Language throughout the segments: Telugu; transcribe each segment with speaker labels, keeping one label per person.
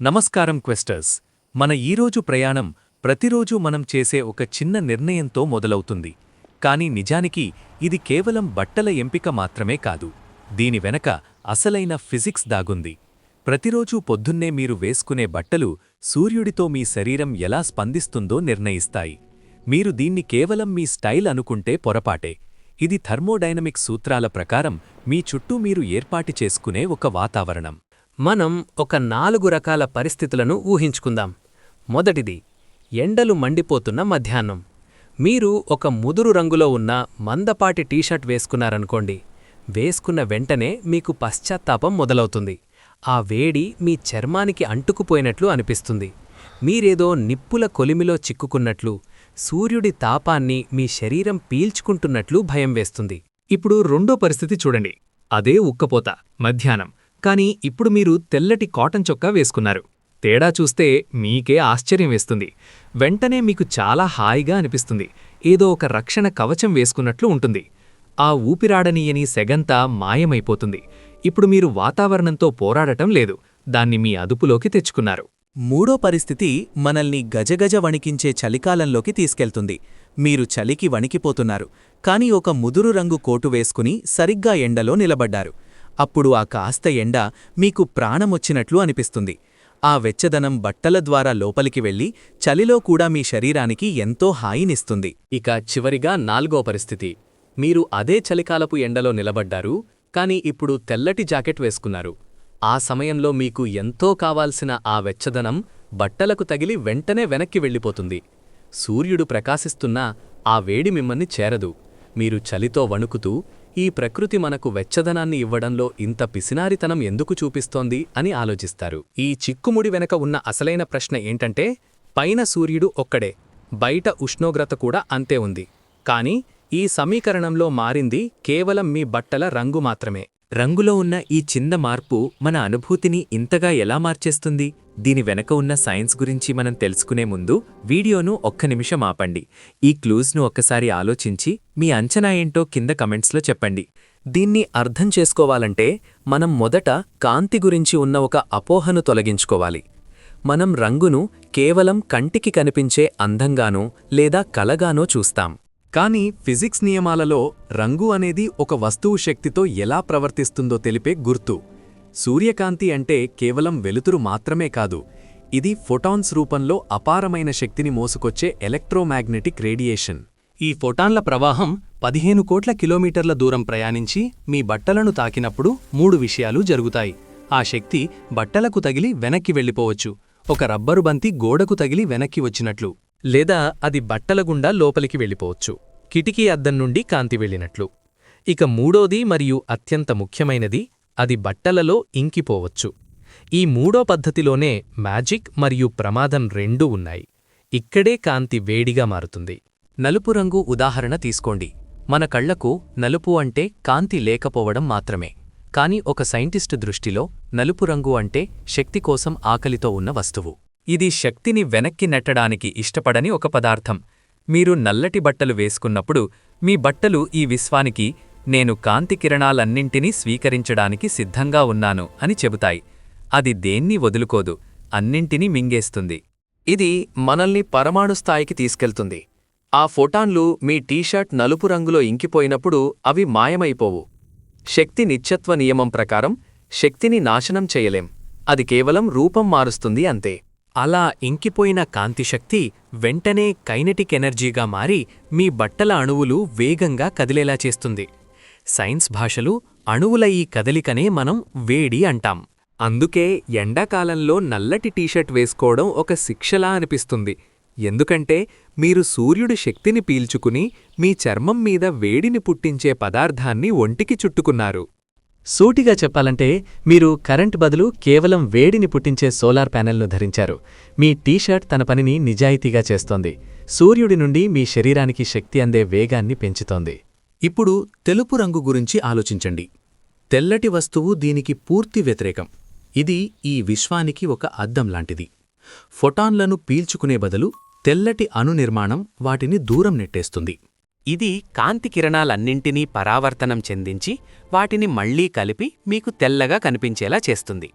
Speaker 1: నమస్కారం క్వెస్టర్స్. మన ఈరోజు ప్రయాణం ప్రతిరోజు మనం చేసే ఒక చిన్న నిర్ణయంతో మొదలవుతుంది. కానీ నిజానికి ఇది కేవలం బట్టల ఎంపిక మాత్రమే కాదు. దీని వెనక అసలైన ఫిజిక్స్ దాగుంది. ప్రతిరోజూ పొద్దున్నే మీరు వేసుకునే బట్టలు సూర్యుడితో మీ శరీరం ఎలా స్పందిస్తుందో నిర్ణయిస్తాయి. మీరు దీన్ని కేవలం మీ స్టైల్ అనుకుంటే పొరపాటే. ఇది థర్మోడైనమిక్ సూత్రాల ప్రకారం మీ చుట్టూ మీరు ఏర్పాటు చేసుకునే ఒక వాతావరణం.
Speaker 2: మనం ఒక నాలుగు రకాల పరిస్థితులను ఊహించుకుందాం. మొదటిది ఎండలు మండిపోతున్న మధ్యాహ్నం. మీరు ఒక ముదురు రంగులో ఉన్న మందపాటి టీషర్ట్ వేసుకున్నారనుకోండి వేసుకున్న వెంటనే మీకు పశ్చాత్తాపం మొదలవుతుంది. ఆ వేడి మీ చర్మానికి అంటుకుపోయినట్లు అనిపిస్తుంది. మీరేదో నిప్పుల కొలిమిలో చిక్కుకున్నట్లు సూర్యుడి తాపాన్ని మీ శరీరం పీల్చుకుంటున్నట్లు భయం వేస్తుంది.
Speaker 3: ఇప్పుడు రెండో పరిస్థితి చూడండి. అదే ఉక్కపోత మధ్యాహ్నం. కానీ ఇప్పుడు మీరు తెల్లటి కాటన్ చొక్కా వేసుకున్నారు. తేడా చూస్తే మీకే ఆశ్చర్యం వేస్తుంది. వెంటనే మీకు చాలా హాయిగా అనిపిస్తుంది. ఏదో ఒక రక్షణ కవచం వేసుకున్నట్లు ఉంటుంది. ఆ ఊపిరాడనీయని సెగంతా మాయమైపోతుంది. ఇప్పుడు మీరు వాతావరణంతో పోరాడటం లేదు. దాన్ని మీ అదుపులోకి తెచ్చుకున్నారు.
Speaker 4: మూడో పరిస్థితి మనల్ని గజగజ వణికించే చలికాలంలోకి తీసుకెళ్తుంది. మీరు చలికి వణికిపోతున్నారు. కాని ఒక ముదురు రంగు కోటు వేసుకుని సరిగ్గా ఎండలో నిలబడ్డారు. అప్పుడు ఆ కాస్త ఎండ మీకు ప్రాణమొచ్చినట్లు అనిపిస్తుంది. ఆ వెచ్చదనం బట్టల ద్వారా లోపలికి వెళ్ళి చలిలో కూడా మీ శరీరానికి ఎంతో హాయినిస్తుంది.
Speaker 1: ఇక చివరిగా నాల్గో పరిస్థితి. మీరు అదే చలికాలపు ఎండలో నిలబడ్డారు కానీ ఇప్పుడు తెల్లటి జాకెట్ వేసుకున్నారు. ఆ సమయంలో మీకు ఎంతో కావాల్సిన ఆ వెచ్చదనం బట్టలకు తగిలి వెంటనే వెనక్కి వెళ్ళిపోతుంది. సూర్యుడు ప్రకాశిస్తున్నా ఆ వేడి మిమ్మల్ని చేరదు. మీరు చలితో వణుకుతూ ఈ ప్రకృతి మనకు వెచ్చదనాన్ని ఇవ్వడంలో ఇంత పిసినారితనం ఎందుకు చూపిస్తోంది అని ఆలోచిస్తారు.
Speaker 2: ఈ చిక్కుముడి వెనక ఉన్న అసలైన ప్రశ్న ఏంటంటే పైన సూర్యుడు ఒక్కడే బయట ఉష్ణోగ్రత కూడా అంతే ఉంది. కాని ఈ సమీకరణంలో మారింది కేవలం మీ బట్టల రంగు మాత్రమే.
Speaker 1: రంగులో ఉన్న ఈ చిన్న మార్పు మన అనుభూతిని ఇంతగా ఎలా మార్చేస్తుంది? దీని వెనక ఉన్న సైన్స్ గురించి మనం తెలుసుకునే ముందు వీడియోను ఒక్క నిమిషం ఆపండి. ఈ క్లూజ్ను ఒక్కసారి ఆలోచించి మీ అంచనా ఏంటో కింద కమెంట్స్లో చెప్పండి.
Speaker 2: దీన్ని అర్థం చేసుకోవాలంటే మనం మొదట కాంతి గురించి ఉన్న ఒక అపోహను తొలగించుకోవాలి. మనం రంగును కేవలం కంటికి కనిపించే అందంగానో లేదా కలగానో చూస్తాం.
Speaker 1: కానీ ఫిజిక్స్ నియమాలలో రంగు అనేది ఒక వస్తువు శక్తితో ఎలా ప్రవర్తిస్తుందో తెలిపే గుర్తు. సూర్యకాంతి అంటే కేవలం వెలుతురు మాత్రమే కాదు ఇది ఫొటాన్స్ రూపంలో అపారమైన శక్తిని మోసుకొచ్చే ఎలక్ట్రోమాగ్నెటిక్ రేడియేషన్.
Speaker 2: ఈ ఫోటాన్ల ప్రవాహం పదిహేను కోట్ల కిలోమీటర్ల దూరం ప్రయాణించి మీ బట్టలను తాకినప్పుడు మూడు విషయాలు జరుగుతాయి. ఆ శక్తి బట్టలకు తగిలి వెనక్కి వెళ్ళిపోవచ్చు. ఒక రబ్బరు బంతి గోడకు తగిలి వెనక్కి వచ్చినట్లు. లేదా అది బట్టల గుండా లోపలికి వెళ్ళిపోవచ్చు. కిటికీ అద్దం నుండి కాంతి వెళ్ళినట్లు. ఇక మూడోది మరియు అత్యంత ముఖ్యమైనది అది బట్టలలో ఇంకిపోవచ్చు. ఈ మూడో పద్ధతిలోనే మ్యాజిక్ మరియు ప్రమాదం రెండూ ఉన్నాయి. ఇక్కడే కాంతి వేడిగా మారుతుంది.
Speaker 1: నలుపు రంగు ఉదాహరణ తీసుకోండి. మన కళ్ళకు నలుపు అంటే కాంతి లేకపోవడం మాత్రమే. కాని ఒక సైంటిస్టు దృష్టిలో నలుపు రంగు అంటే శక్తి కోసం ఆకలితో ఉన్న వస్తువు. ఇది శక్తిని వెనక్కి నెట్టడానికి ఇష్టపడని ఒక పదార్థం. మీరు నల్లటి బట్టలు వేసుకున్నప్పుడు మీ బట్టలు ఈ విశ్వానికి నేను కాంతి కిరణాలన్నింటినీ స్వీకరించడానికి సిద్ధంగా ఉన్నాను అని చెబుతాయి. అది దేన్ని వదులుకోదు అన్నింటినీ మింగేస్తుంది. ఇది మనల్ని పరమాణు స్థాయికి తీసుకెళ్తుంది. ఆ ఫోటాన్లు మీ టీషర్ట్ నలుపు రంగులో ఇంకిపోయినప్పుడు అవి మాయమైపోవు. శక్తి నిత్యత్వ నియమం ప్రకారం శక్తిని నాశనం చేయలేం. అది కేవలం రూపం మారుస్తుంది అంతే.
Speaker 2: అలా ఇంకిపోయిన కాంతిశక్తి వెంటనే కైనెటిక్ ఎనర్జీగా మారి మీ బట్టల అణువులు వేగంగా కదిలేలా చేస్తుంది. సైన్స్ భాషలు అణువుల ఈ కదలికనే మనం వేడి అంటాం. అందుకే ఎండాకాలంలో నల్లటి టీషర్ట్ వేసుకోవడం ఒక శిక్షలా అనిపిస్తుంది. ఎందుకంటే మీరు సూర్యుడి శక్తిని పీల్చుకుని మీ చర్మం మీద వేడిని పుట్టించే పదార్థాన్ని ఒంటికి చుట్టుకున్నారు. సూటిగా చెప్పాలంటే మీరు కరెంట్ బదులు కేవలం వేడిని పుట్టించే సోలార్ ప్యానెల్ను ధరించారు. మీ టీషర్ట్ తన పనిని నిజాయితీగా చేస్తోంది. సూర్యుడి నుండి మీ శరీరానికి శక్తి అందే వేగాన్ని పెంచుతోంది.
Speaker 4: ఇప్పుడు తెలుపు రంగు గురించి ఆలోచించండి. తెల్లటి వస్తువు దీనికి పూర్తి వ్యతిరేకం. ఇది ఈ విశ్వానికి ఒక అద్దం లాంటిది. ఫొటాన్లను పీల్చుకునే బదులు తెల్లటి అణు నిర్మాణం వాటిని దూరం నెట్టేస్తుంది.
Speaker 2: ఇది కాంతి కిరణాలన్నింటినీ పరావర్తనం చెందించి వాటిని మళ్ళీ కలిపి మీకు తెల్లగా కనిపించేలా చేస్తుంది.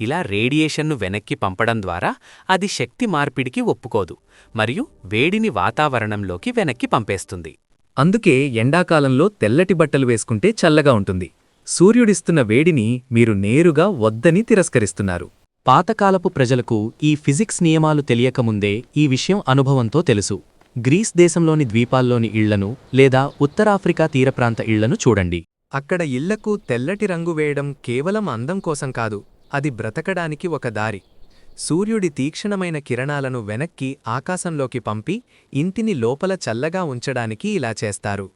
Speaker 2: ఇలా రేడియేషన్ను వెనక్కి పంపడం ద్వారా అది శక్తి మార్పిడికి ఒప్పుకోదు మరియు వేడిని వాతావరణంలోకి వెనక్కి పంపేస్తుంది.
Speaker 3: అందుకే ఎండాకాలంలో తెల్లటి బట్టలు వేసుకుంటే చల్లగా ఉంటుంది. సూర్యుడిస్తున్న వేడిని మీరు నేరుగా వద్దని తిరస్కరిస్తున్నారు.
Speaker 1: పాతకాలపు ప్రజలకు ఈ ఫిజిక్స్ నియమాలు తెలియకముందే ఈ విషయం అనుభవంతో తెలుసు. గ్రీస్ దేశంలోని ద్వీపాల్లోని ఇళ్ళను లేదా ఉత్తరాఫ్రికా తీరప్రాంత ఇళ్ళను చూడండి.
Speaker 3: అక్కడ ఇళ్ళకు తెల్లటి రంగు వేయడం కేవలం అందం కోసం కాదు అది బ్రతకడానికి ఒక దారి. సూర్యుడి తీక్షణమైన కిరణాలను వెనక్కి ఆకాశంలోకి పంపి ఇంటిని లోపల చల్లగా ఉంచడానికి ఇలా చేస్తారు.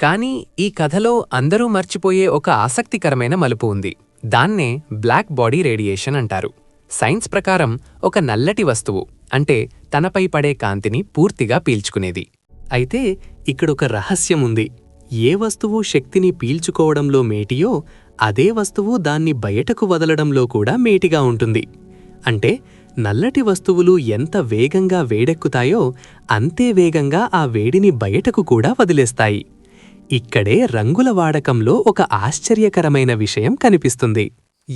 Speaker 2: కానీ ఈ కథలో అందరూ మర్చిపోయే ఒక ఆసక్తికరమైన మలుపు ఉంది. దాన్నే బ్లాక్ బాడీ రేడియేషన్ అంటారు. సైన్స్ ప్రకారం ఒక నల్లటి వస్తువు అంటే తనపై పడే కాంతిని పూర్తిగా పీల్చుకునేది. అయితే ఇక్కడొక రహస్యం ఉంది ఏ వస్తువు శక్తిని పీల్చుకోవడంలో మేటియో అదే వస్తువు దాన్ని బయటకు వదలడంలో కూడా మేటిగా ఉంటుంది. అంటే నల్లటి వస్తువులు ఎంత వేగంగా వేడెక్కుతాయో అంతే వేగంగా ఆ వేడిని బయటకు కూడా వదిలేస్తాయి. ఇక్కడే రంగుల వాడకంలో ఒక ఆశ్చర్యకరమైన విషయం కనిపిస్తుంది.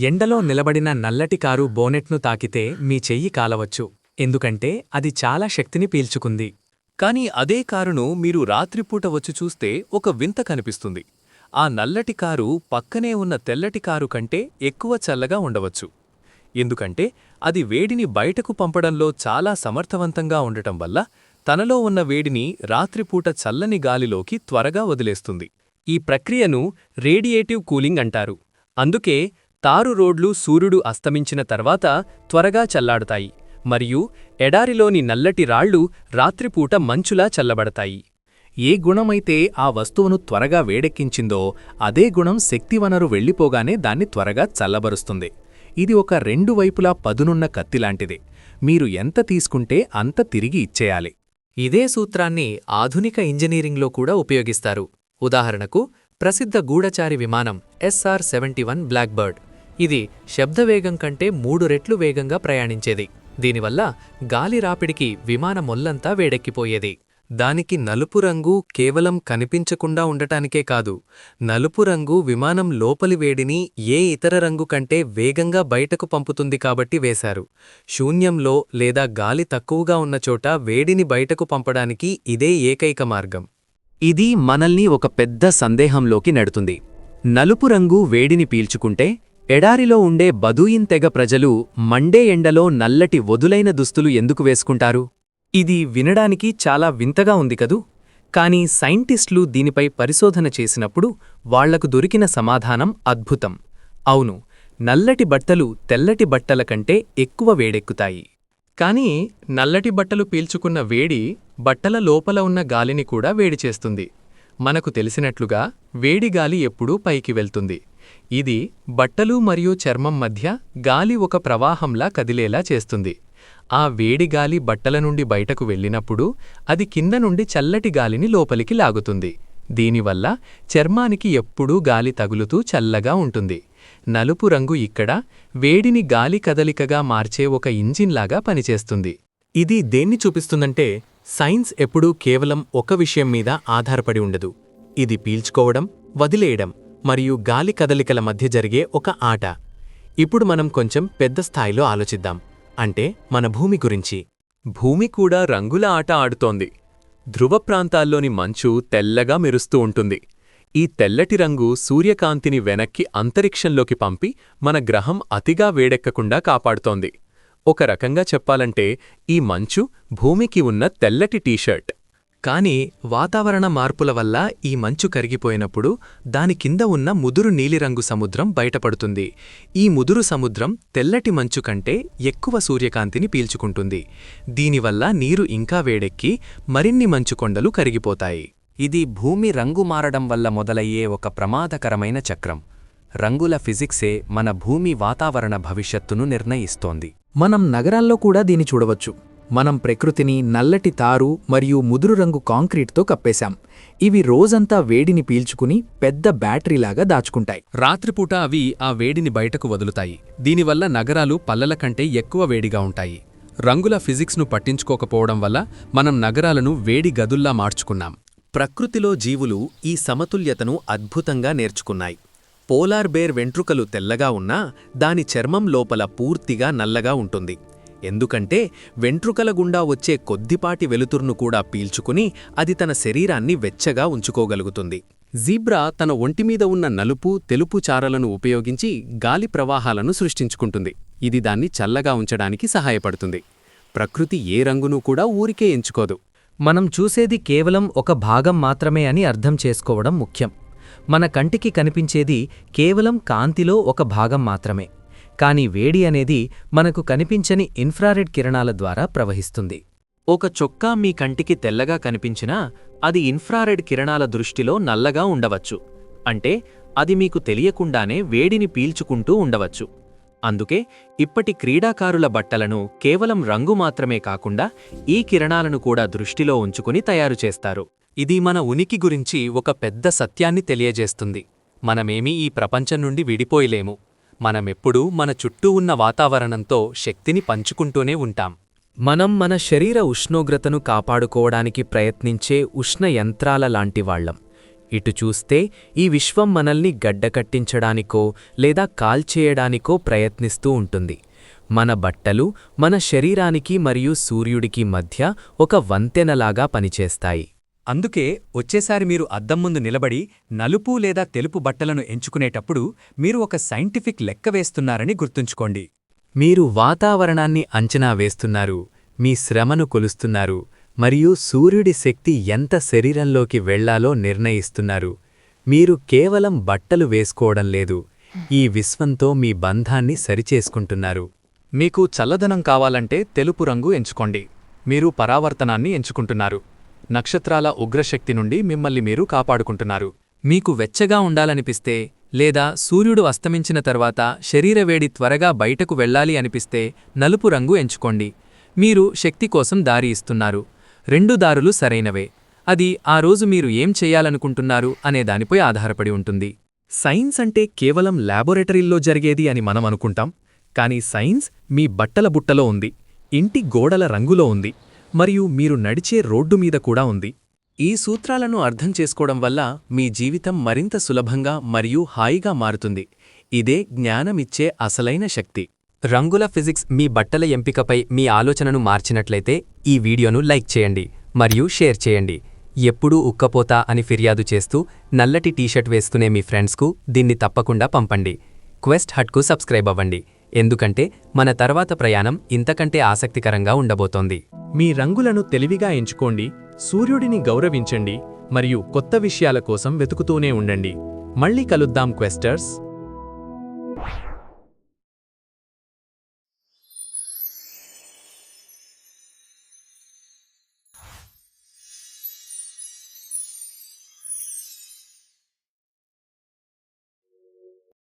Speaker 3: ఎండలో నిలబడిన నల్లటి కారు బోనెట్ను తాకితే మీ చెయ్యి కాలవచ్చు. ఎందుకంటే అది చాలా శక్తిని పీల్చుకుంది.
Speaker 1: కానీ అదే కారును మీరు రాత్రిపూట వచ్చి చూస్తే ఒక వింత కనిపిస్తుంది. ఆ నల్లటి కారు పక్కనే ఉన్న తెల్లటి కారు కంటే ఎక్కువ చల్లగా ఉండవచ్చు. ఎందుకంటే అది వేడిని బయటకు పంపడంలో చాలా సమర్థవంతంగా ఉండటం వల్ల తనలో ఉన్న వేడిని రాత్రిపూట చల్లని గాలిలోకి త్వరగా వదిలేస్తుంది. ఈ ప్రక్రియను రేడియేటివ్ కూలింగ్ అంటారు. అందుకే తారు రోడ్లు సూర్యుడు అస్తమించిన తర్వాత త్వరగా చల్లాడుతాయి మరియు ఎడారిలోని నల్లటి రాళ్ళు రాత్రిపూట మంచులా చల్లబడతాయి. ఏ గుణమైతే ఆ వస్తువును త్వరగా వేడెక్కించిందో అదే గుణం శక్తివనరు వెళ్ళిపోగానే దాన్ని త్వరగా చల్లబరుస్తుంది. ఇది ఒక రెండు వైపులా పదునున్న కత్తిలాంటిది. మీరు ఎంత తీసుకుంటే అంత తిరిగి ఇచ్చేయాలి.
Speaker 2: ఇదే సూత్రాన్ని ఆధునిక ఇంజనీరింగ్లో కూడా ఉపయోగిస్తారు. ఉదాహరణకు ప్రసిద్ధ గూఢచారి విమానం ఎస్ఆర్ సెవెంటీ వన్ బ్లాక్బర్డ్. ఇది శబ్దవేగం కంటే మూడు రెట్లు వేగంగా ప్రయాణించేది. దీనివల్ల గాలి రాపిడికి విమానమొల్లంతా వేడెక్కిపోయేది. దానికి నలుపు రంగు కేవలం కనిపించకుండా ఉండటానికే కాదు నలుపు రంగు విమానం లోపలి వేడిని ఏ ఇతర రంగు కంటే వేగంగా బయటకు పంపుతుంది కాబట్టి వేశారు. శూన్యంలో లేదా గాలి తక్కువగా ఉన్న చోట వేడిని బయటకు పంపడానికి ఇదే ఏకైక మార్గం.
Speaker 1: ఇది మనల్ని ఒక పెద్ద సందేహంలోకి నెడుతుంది. నలుపు రంగు వేడిని పీల్చుకుంటే ఎడారిలో ఉండే బదూయిన్ తెగ ప్రజలు మండే ఎండలో నల్లటి వదులైన దుస్తులు ఎందుకు వేసుకుంటారు?
Speaker 3: ఇది వినడానికి చాలా వింతగా ఉంది కదూ? కానీ సైంటిస్టులు దీనిపై పరిశోధన చేసినప్పుడు వాళ్ళకు దొరికిన సమాధానం అద్భుతం. అవును నల్లటి బట్టలు తెల్లటి బట్టల కంటే ఎక్కువ వేడెక్కుతాయి. కానీ నల్లటి బట్టలు పీల్చుకున్న వేడి బట్టల లోపల ఉన్న గాలిని కూడా వేడి చేస్తుంది. మనకు తెలిసినట్లుగా వేడి గాలి ఎప్పుడూ పైకి వెళ్తుంది. ఇది బట్టలు మరియు చర్మం మధ్య గాలి ఒక ప్రవాహంలా కదిలేలా చేస్తుంది. ఆ వేడి గాలి బట్టల నుండి బయటకు వెళ్ళినప్పుడు అది కింద నుండి చల్లటి గాలిని లోపలికి లాగుతుంది. దీనివల్ల చర్మానికి ఎప్పుడూ గాలి తగులుతూ చల్లగా ఉంటుంది. నలుపు రంగు ఇక్కడ వేడిని గాలి కదలికగా మార్చే ఒక ఇంజిన్లాగా పనిచేస్తుంది. ఇది దేన్ని చూపిస్తుందంటే సైన్స్ ఎప్పుడూ కేవలం ఒక విషయం మీద ఆధారపడి ఉండదు. ఇది పీల్చుకోవడం వదిలేయడం. మరియు గాలి కదలికల మధ్య జరిగే ఒక ఆట. ఇప్పుడు మనం కొంచెం పెద్ద స్థాయిలో ఆలోచిద్దాం. అంటే మన భూమి గురించి. భూమి కూడా రంగుల ఆట ఆడుతోంది. ధ్రువ ప్రాంతాల్లోని మంచు తెల్లగా మెరుస్తూ ఉంటుంది. ఈ తెల్లటి రంగు సూర్యకాంతిని వెనక్కి అంతరిక్షంలోకి పంపి మన గ్రహం అతిగా వేడెక్కకుండా కాపాడుతోంది. ఒక రకంగా చెప్పాలంటే ఈ మంచు భూమికి ఉన్న తెల్లటి టీషర్ట్. కానీ వాతావరణ మార్పుల వల్ల ఈ మంచు కరిగిపోయినప్పుడు దాని కింద ఉన్న ముదురు నీలిరంగు సముద్రం బయటపడుతుంది. ఈ ముదురు సముద్రం తెల్లటి మంచు కంటే ఎక్కువ సూర్యకాంతిని పీల్చుకుంటుంది. దీనివల్ల నీరు ఇంకా వేడెక్కి మరిన్ని మంచు కొండలు కరిగిపోతాయి.
Speaker 1: ఇది భూమి రంగు మారడం వల్ల మొదలయ్యే ఒక ప్రమాదకరమైన చక్రం. రంగుల ఫిజిక్సే మన భూమి వాతావరణ భవిష్యత్తును నిర్ణయిస్తోంది.
Speaker 4: మనం నగరాల్లో కూడా దీని చూడవచ్చు. మనం ప్రకృతిని నల్లటి తారు మరియు ముదురు రంగు కాంక్రీట్తో కప్పేశాం. ఇవి రోజంతా వేడిని పీల్చుకుని పెద్ద బ్యాటరీలాగా దాచుకుంటాయి.
Speaker 3: రాత్రిపూట అవి ఆ వేడిని బయటకు వదులుతాయి. దీనివల్ల నగరాలు పల్లెల కంటే ఎక్కువ వేడిగా ఉంటాయి. రంగుల ఫిజిక్స్ను పట్టించుకోకపోవడం వల్ల మనం నగరాలను వేడి గదుల్లా మార్చుకున్నాం.
Speaker 4: ప్రకృతిలో జీవులు ఈ సమతుల్యతను అద్భుతంగా నేర్చుకున్నాయి. పోలార్ బేర్ వెంట్రుకలు తెల్లగా ఉన్నా దాని చర్మం లోపల పూర్తిగా నల్లగా ఉంటుంది. ఎందుకంటే వెంట్రుకల గుండా వచ్చే కొద్దిపాటి వెలుతురును కూడా పీల్చుకుని అది తన శరీరాన్ని వెచ్చగా ఉంచుకోగలుగుతుంది. జీబ్రా తన ఒంటిమీద ఉన్న నలుపు తెలుపు చారలను ఉపయోగించి గాలి ప్రవాహాలను సృష్టించుకుంటుంది. ఇది దాన్ని చల్లగా ఉంచడానికి సహాయపడుతుంది. ప్రకృతి ఏ రంగును కూడా ఊరికే ఎంచుకోదు.
Speaker 2: మనం చూసేది కేవలం ఒక భాగం మాత్రమే అని అర్థం చేసుకోవడం ముఖ్యం. మన కంటికి కనిపించేది కేవలం కాంతిలో ఒక భాగం మాత్రమే. కానీ వేడి అనేది మనకు కనిపించని ఇన్ఫ్రారెడ్ కిరణాల ద్వారా ప్రవహిస్తుంది. ఒక చొక్కా మీ కంటికి తెల్లగా కనిపించినా అది ఇన్ఫ్రారెడ్ కిరణాల దృష్టిలో నల్లగా ఉండవచ్చు. అంటే అది మీకు తెలియకుండానే వేడిని పీల్చుకుంటూ ఉండవచ్చు. అందుకే ఇప్పటి క్రీడాకారుల బట్టలను కేవలం రంగు మాత్రమే కాకుండా ఈ కిరణాలను కూడా దృష్టిలో ఉంచుకుని తయారు చేస్తారు.
Speaker 1: ఇది మన ఉనికి గురించి ఒక పెద్ద సత్యాన్ని తెలియజేస్తుంది. మనమేమీ ఈ ప్రపంచం నుండి విడిపోయలేము. మనమెప్పుడూ మన చుట్టూ ఉన్న వాతావరణంతో శక్తిని పంచుకుంటూనే ఉంటాం.
Speaker 2: మనం మన శరీర ఉష్ణోగ్రతను కాపాడుకోవడానికి ప్రయత్నించే ఉష్ణ యంత్రాల లాంటివాళ్ళం ఇటు చూస్తే ఈ విశ్వం మనల్ని గడ్డకట్టించడానికో లేదా కాల్చేయడానికో ప్రయత్నిస్తూ ఉంటుంది. మన బట్టలు మన శరీరానికి మరియు సూర్యుడికి మధ్య ఒక వంతెనలాగా పనిచేస్తాయి.
Speaker 3: అందుకే వచ్చేసారి మీరు అద్దం ముందు నిలబడి నలుపు లేదా తెలుపు బట్టలను ఎంచుకునేటప్పుడు మీరు ఒక సైంటిఫిక్ లెక్క వేస్తున్నారని గుర్తుంచుకోండి.
Speaker 1: మీరు వాతావరణాన్ని అంచనా వేస్తున్నారు మీ శ్రమను కొలుస్తున్నారు మరియు సూర్యుడి శక్తి ఎంత శరీరంలోకి వెళ్ళాలో నిర్ణయిస్తున్నారు. మీరు కేవలం బట్టలు వేసుకోవడం లేదు ఈ విశ్వంతో మీ బంధాన్ని సరిచేసుకుంటున్నారు. మీకు చల్లదనం కావాలంటే తెలుపు రంగు ఎంచుకోండి మీరు పరావర్తనాన్ని ఎంచుకుంటున్నారు. నక్షత్రాల ఉగ్రశక్తి నుండి మిమ్మల్ని మీరు కాపాడుకుంటున్నారు. మీకు వెచ్చగా ఉండాలనిపిస్తే లేదా సూర్యుడు అస్తమించిన తర్వాత శరీరవేడి త్వరగా బయటకు వెళ్ళాలి అనిపిస్తే నలుపు రంగు ఎంచుకోండి. మీరు శక్తి కోసం దారి ఇస్తున్నారు. రెండు దారులు సరైనవే. అది ఆ రోజు మీరు ఏం చేయాలనుకుంటున్నారు అనే దానిపై ఆధారపడి ఉంటుంది.
Speaker 3: సైన్స్ అంటే కేవలం ల్యాబొరేటరీల్లో జరిగేది అని మనం అనుకుంటాం. కానీ సైన్స్ మీ బట్టల బుట్టలో ఉంది. ఇంటి గోడల రంగులో ఉంది. మరియు మీరు నడిచే రోడ్డు మీద కూడా ఉంది.
Speaker 4: ఈ సూత్రాలను అర్థం చేసుకోవడం వల్ల మీ జీవితం మరింత సులభంగా మరియు హాయిగా మారుతుంది. ఇదే జ్ఞానమిచ్చే అసలైన శక్తి.
Speaker 1: రంగుల ఫిజిక్స్ మీ బట్టల ఎంపికపై మీ ఆలోచనను మార్చినట్లయితే ఈ వీడియోను లైక్ చేయండి మరియు షేర్ చేయండి. ఎప్పుడూ ఉక్కపోతా అని ఫిర్యాదు చేస్తూ నల్లటి టీషర్ట్ వేసుకునే మీ ఫ్రెండ్స్కు దీన్ని తప్పకుండా పంపండి. క్వెస్ట్ హట్కు సబ్స్క్రైబ్ అవ్వండి. ఎందుకంటే మన తర్వాత ప్రయాణం ఇంతకంటే ఆసక్తికరంగా ఉండబోతోంది.
Speaker 3: మీ రంగులను తెలివిగా ఎంచుకోండి సూర్యుడిని గౌరవించండి మరియు కొత్త విషయాల కోసం వెతుకుతూనే ఉండండి. మళ్ళీ కలుద్దాం క్వెస్టర్స్.